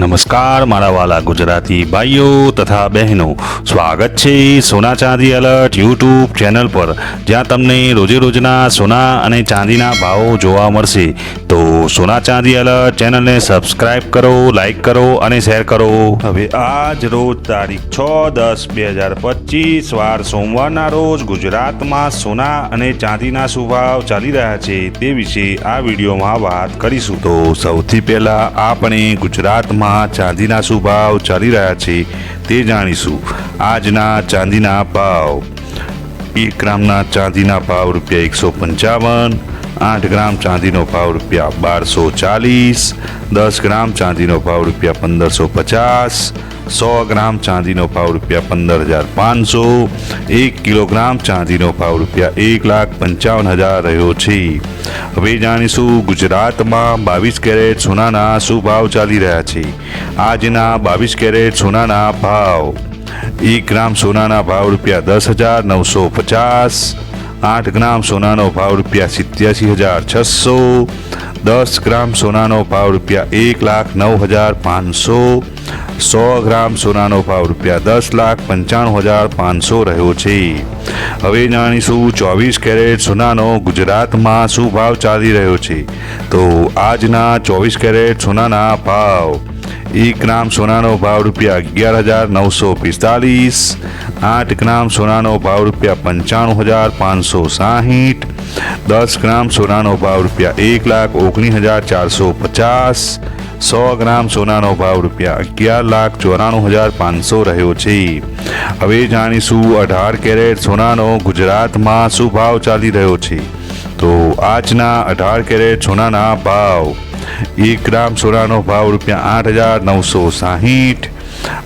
નમસ્કાર મારા વાલા ગુજરાતી ભાઈઓ તથા બહેનો. સ્વાગત છે સોના ચાંદી એલર્ટ યુટ્યુબ ચેનલ પર. જ્યાં તમને રોજે રોજના સોના અને ચાંદીના ભાવો જોવા મળશે. તો સોના ચાંદી એલર્ટ ચેનલને સબસ્ક્રાઇબ કરો લાઇક કરો અને શેર કરો. હવે આજ રોજ તારીખ છ દસ બે હજાર પચીસ વાર સોમવારના રોજ ગુજરાતમાં સોના અને ચાંદીના શું ભાવ ચાલી રહ્યા છે તે વિશે આ વિડીયોમાં વાત કરીશું. તો સૌથી પહેલા આપણે ગુજરાતમાં ચાંદીના શું ભાવ ચાલી રહ્યા છે તે જાણીશું. આજના ચાંદીના ભાવ. એક ગ્રામના ચાંદીના ભાવ રૂપિયા એકસો પંચાવન આઠ ગ્રામ ચાંદીનો ભાવ રૂપિયા બારસો ચાલીસ, દસ ગ્રામ ચાંદીનો ભાવ રૂપિયા પંદરસો પચાસ, સો ગ્રામ ચાંદીનો ભાવ રૂપિયા પંદર હજાર પાંચસો, એક કિલોગ્રામ ચાંદીનો ભાવ રૂપિયા એક લાખ પંચાવન હજાર રહ્યો છે. હવે જાણીશું ગુજરાતમાં બાવીસ કેરેટ સોનાના શું ભાવ ચાલી રહ્યા છે. આજના બાવીસ કેરેટ સોનાના ભાવ. એક ગ્રામ સોનાના ભાવ રૂપિયા દસ હજાર નવસો પચાસ આઠ ગ્રામ સોનાનો ભાવ રૂપિયા સિત્યાસી હજાર છસો, દસ ગ્રામ સોનાનો ભાવ રૂપિયા એક લાખ નવ હજાર પાંચસો, સો ગ્રામ સોનાનો ભાવ રૂપિયા દસ લાખ પંચાણું હજાર પાંચસો રહ્યો છે. હવે જાણીશું ચોવીસ કેરેટ સોનાનો ગુજરાતમાં શું ભાવ ચાલી રહ્યો છે. તો આજના ચોવીસ કેરેટ સોનાના ભાવ. એક ગ્રામ સોનાનો ભાવ રૂપિયા અગિયાર હજાર નવસો પિસ્તાલીસ, આઠ ગ્રામ સોનાનો ભાવ રૂપિયા પંચાણું હજાર પાંચસો સાહીઠ, દસ ગ્રામ સોનાનો ભાવ રૂપિયા એક લાખ ઓગણીસ હજાર ચારસો પચાસ, સો ગ્રામ સોનાનો ભાવ રૂપિયા અગિયાર લાખ ચોરાણું હજાર પાંચસો રહ્યો છે. હવે જાણીશું અઢાર કેરેટ સોનાનો ગુજરાતમાં શું ભાવ ચાલી રહ્યો છે? તો આજના અઢાર કેરેટ સોનાના ભાવ એક ગ્રામ સોનાનો ભાવ રૂપિયા આઠ હજાર નવસો સાહીઠ.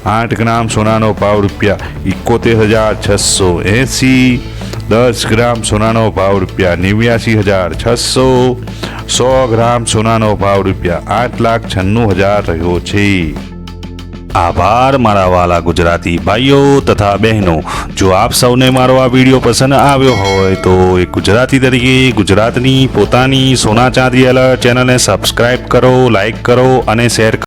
આઠ ગ્રામ સોનાનો ભાવ રૂપિયા એકોતેર હજાર છસો એંસી. દસ ગ્રામ સોનાનો ભાવ રૂપિયા નેવ્યાસી હજાર છસો. સો ગ્રામ સોનાનો ભાવ રૂપિયા આઠ લાખ છન્નું હજાર રહ્યો છે. આભાર મારા વાલા ગુજરાતી ભાઈઓ તથા બહેનો. જો આપ સૌને મારો આ વીડિયો પસંદ આવ્યો હોય તો એક ગુજરાતી તરીકે ગુજરાતની પોતાની સોના ચાંદી અલર્ટ ચેનલને સબસ્ક્રાઇબ કરો લાઈક કરો અને શેર